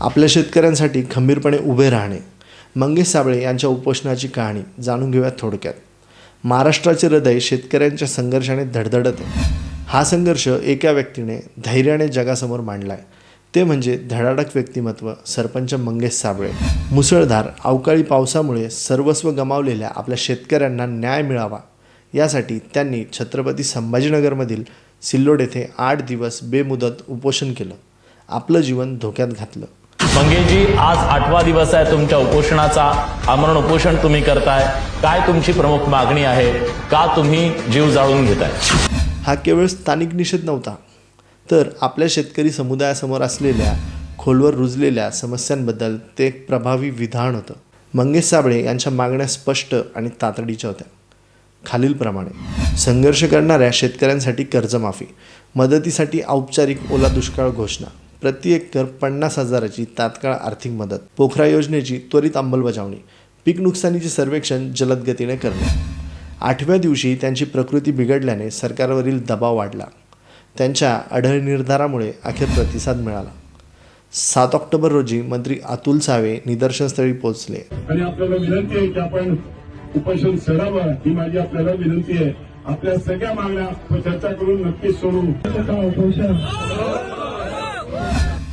आपल्या शेतकऱ्यांसाठी खंबीरपणे उभे राहणे मंगेश साबळे यांच्या उपोषणाची कहाणी जाणून घेऊयात थोडक्यात. महाराष्ट्राचे हृदय शेतकऱ्यांच्या संघर्षाने धडधडत आहे. हा संघर्ष एका व्यक्तीने धैर्याने जगासमोर मांडला आहे ते म्हणजे धडाडक व्यक्तिमत्व सरपंच मंगेश साबळे. मुसळधार अवकाळी पावसामुळे सर्वस्व गमावलेल्या आपल्या शेतकऱ्यांना न्याय मिळावा यासाठी त्यांनी छत्रपती संभाजीनगरमधील सिल्लोड येथे आठ दिवस बेमुदत उपोषण केलं. आपलं जीवन धोक्यात घातलं. मंगेशजी आज आठवा दिवस आहे तुमच्या उपोषणाचा. आमरण उपोषण तुम्ही करताय. काय तुमची प्रमुख मागणी आहे? का तुम्ही जीव जाळून घेताय? हा केवळ स्थानिक निषेध नव्हता. तर आपल्या शेतकरी समुदायासमोर असलेल्या खोलवर रुजलेल्या समस्यांबद्दल ते एक प्रभावी विधान होतं. मंगेश साबळे यांच्या मागण्या स्पष्ट आणि तातडीच्या होत्या. खालीलप्रमाणे संघर्ष करणाऱ्या शेतकऱ्यांसाठी कर्जमाफी मदतीसाठी औपचारिक ओला दुष्काळ घोषणा प्रति एकर पन्नास हजाराची तात्काळ आर्थिक मदत. पोखरा योजनेची त्वरित अंमलबजावणी. पीक नुकसानीचे सर्वेक्षण जलद गतीने करणे. आठव्या दिवशी त्यांची प्रकृती बिघडल्याने सरकारवरील दबाव वाढला. त्यांच्या अढळ निर्धारामुळे अखेर प्रतिसाद मिळाला. सात ऑक्टोबर रोजी मंत्री अतुल सावे निदर्शनस्थळी पोहोचले. आणि आपल्याला विनंती आहे की आपण उपोषण सोडावं ही माझी आपल्याला विनंती आहे. आपल्या सगळ्या मागण्या चर्चा करून नक्कीच सोडू. उपोषण.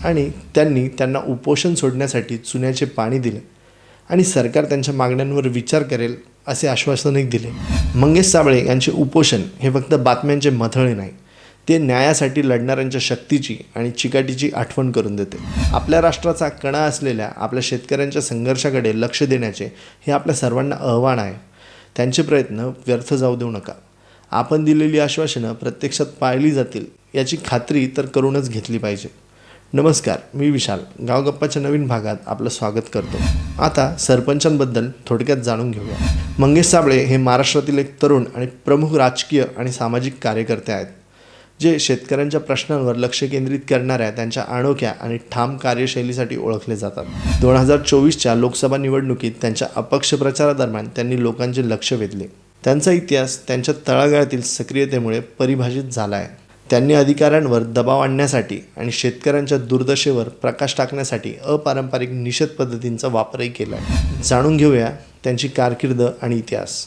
आणि त्यांनी त्यांना उपोषण सोडण्यासाठी चुन्याचे पाणी दिले आणि सरकार त्यांच्या मागण्यांवर विचार करेल असे आश्वासनही दिले. मंगेश साबळे यांचे उपोषण हे फक्त बातम्यांचे मथळे नाही ते न्यायासाठी लढणाऱ्यांच्या शक्तीची आणि चिकाटीची आठवण करून देते. आपल्या राष्ट्राचा कणा असलेल्या आपल्या शेतकऱ्यांच्या संघर्षाकडे लक्ष देण्याचे हे आपल्या सर्वांना आव्हान आहे. त्यांचे प्रयत्न व्यर्थ जाऊ देऊ नका. आपण दिलेली आश्वासनं प्रत्यक्षात पाळली जातील याची खात्री तर करूनच घेतली पाहिजे. नमस्कार मी विशाल. गावगप्पाच्या नवीन भागात आपलं स्वागत करतो. आता सरपंचांबद्दल थोडक्यात जाणून घेऊया. मंगेश साबळे हे महाराष्ट्रातील एक तरुण आणि प्रमुख राजकीय आणि सामाजिक कार्यकर्ते आहेत जे शेतकऱ्यांच्या प्रश्नांवर लक्ष केंद्रित करणाऱ्या त्यांच्या अनोख्या आणि ठाम कार्यशैलीसाठी ओळखले जातात. दोन हजार चोवीसच्या लोकसभा निवडणुकीत त्यांच्या अपक्ष प्रचारादरम्यान त्यांनी लोकांचे लक्ष वेधले. त्यांचा इतिहास त्यांच्या तळागाळातील सक्रियतेमुळे परिभाषित झाला आहे. त्यांनी अधिकाऱ्यांवर दबाव आणण्यासाठी आणि शेतकऱ्यांच्या दुर्दशेवर प्रकाश टाकण्यासाठी अपारंपरिक निषेध पद्धतींचा वापरही केला जाणून घेऊया त्यांची कारकीर्द आणि इतिहास.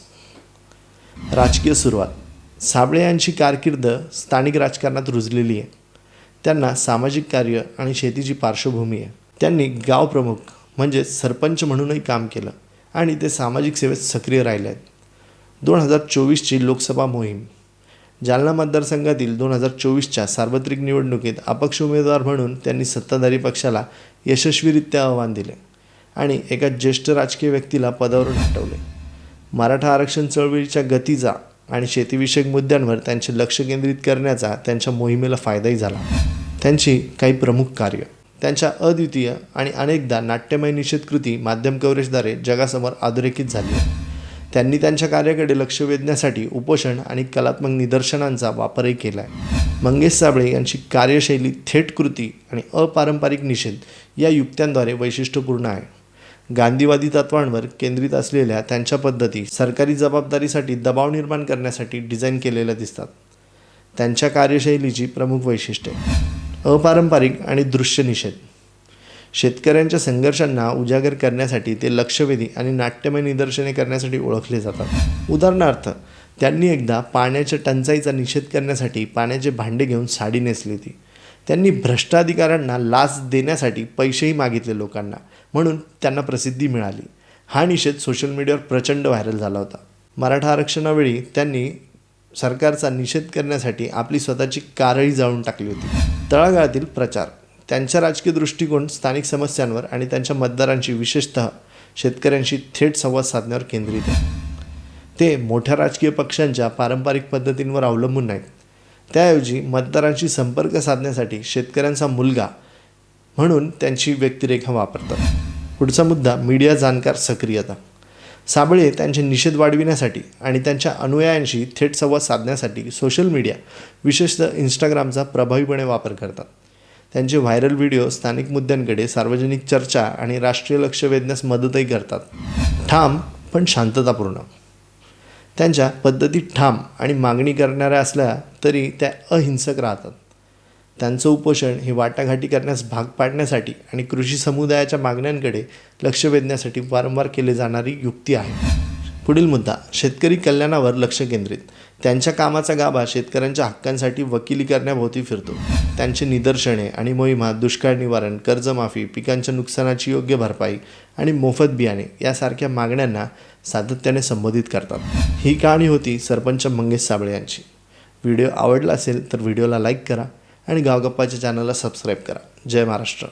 राजकीय सुरुवात. साबळे यांची कारकीर्द स्थानिक राजकारणात रुजलेली आहे. त्यांना सामाजिक कार्य आणि शेतीची पार्श्वभूमी आहे. त्यांनी गाव प्रमुख म्हणजे सरपंच म्हणूनही काम केलं आणि ते सामाजिक सेवेत सक्रिय राहिले आहेत दोन हजार चोवीसची लोकसभा मोहीम. जालना मतदारसंघातील दोन हजार चोवीसच्या सार्वत्रिक निवडणुकीत अपक्ष उमेदवार म्हणून त्यांनी सत्ताधारी पक्षाला यशस्वीरित्या आव्हान दिले आणि एका ज्येष्ठ राजकीय व्यक्तीला पदावरून हटवले. मराठा आरक्षण चळवळीच्या गतीचा आणि शेतीविषयक मुद्द्यांवर त्यांचे लक्ष केंद्रित करण्याचा त्यांच्या मोहिमेला फायदाही झाला. त्यांची काही प्रमुख कार्य. त्यांच्या अद्वितीय आणि अनेकदा नाट्यमय निषेध कृती माध्यम कव्हरेजद्वारे जगासमोर अधोरेखित झाली. आहे त्यांनी त्यांच्या कार्याकडे लक्ष वेधण्यासाठी उपोषण आणि कलात्मक निदर्शनांचा वापरही केला आहे मंगेश साबळे यांची कार्यशैली थेट कृती आणि अपारंपरिक निषेध या युक्त्यांद्वारे वैशिष्ट्यपूर्ण आहे. गांधीवादी तत्वांवर केंद्रित असलेल्या त्यांच्या पद्धती सरकारी जबाबदारीसाठी दबाव निर्माण करण्यासाठी डिझाईन केलेल्या दिसतात. त्यांच्या कार्यशैलीची प्रमुख वैशिष्ट्ये. अपारंपरिक आणि दृश्य निषेध. शेतकऱ्यांच्या संघर्षांना उजागर करण्यासाठी ते लक्षवेधी आणि नाट्यमय निदर्शने करण्यासाठी ओळखले जातात. उदाहरणार्थ त्यांनी एकदा पाण्याच्या टंचाईचा निषेध करण्यासाठी पाण्याचे भांडे घेऊन साडी नेसली होती. त्यांनी भ्रष्टाधिकाऱ्यांना लाच देण्यासाठी पैसेही मागितले लोकांना म्हणून त्यांना प्रसिद्धी मिळाली. हा निषेध सोशल मीडियावर प्रचंड व्हायरल झाला होता. मराठा आरक्षणावेळी त्यांनी सरकारचा निषेध करण्यासाठी आपली स्वतःची कारही जाळून टाकली होती. तळागाळातील प्रचार त्यांचा राजकीय दृष्टिकोन स्थानिक समस्यांवर आणि त्यांच्या मतदारांशी विशेषतः शेतकऱ्यांशी थेट संवाद साधण्यावर केंद्रित आहे. ते मोठ्या राजकीय पक्षांच्या पारंपरिक पद्धतींवर अवलंबून नाहीत. त्याऐवजी मतदारांशी संपर्क साधण्यासाठी शेतकऱ्यांचा मुलगा म्हणून त्यांची व्यक्तिरेखा वापरतात. पुढचा मुद्दा मीडिया जाणकार सक्रियता. साबळे त्यांचे निषेध वाढविण्यासाठी आणि त्यांच्या अनुयायांशी थेट संवाद साधण्यासाठी सोशल मीडिया विशेषतः इंस्टाग्रामचा प्रभावीपणे वापर करतात. त्यांचे व्हायरल व्हिडिओ स्थानिक मुद्द्यांकडे सार्वजनिक चर्चा आणि राष्ट्रीय लक्ष वेधण्यास मदतही करतात. ठाम पण शांततापूर्ण. त्यांच्या पद्धती ठाम आणि मागणी करणाऱ्या असल्या तरी त्या अहिंसक राहतात. त्यांचं उपोषण हे वाटाघाटी करण्यास भाग पाडण्यासाठी आणि कृषी समुदायाच्या मागण्यांकडे लक्ष वेधण्यासाठी वारंवार केले जाणारी युक्ती आहे. पुढील मुद्दा शेतकरी कल्याणावर लक्ष केंद्रित. त्यांच्या कामाचा गाभा शेतकऱ्यांच्या हक्कांसाठी वकिली करण्याभोवती फिरतो. त्यांची निदर्शने आणि मोहिमा दुष्काळ निवारण कर्जमाफी पिकांच्या नुकसानाची योग्य भरपाई आणि मोफत बियाणे यासारख्या मागण्यांना सातत्याने संबोधित करतात. ही कहाणी होती सरपंच मंगेश साबळे यांची. व्हिडिओ आवडला असेल तर व्हिडिओला लाईक करा आणि गावगप्पाच्या चॅनलला सबस्क्राईब करा. जय महाराष्ट्र.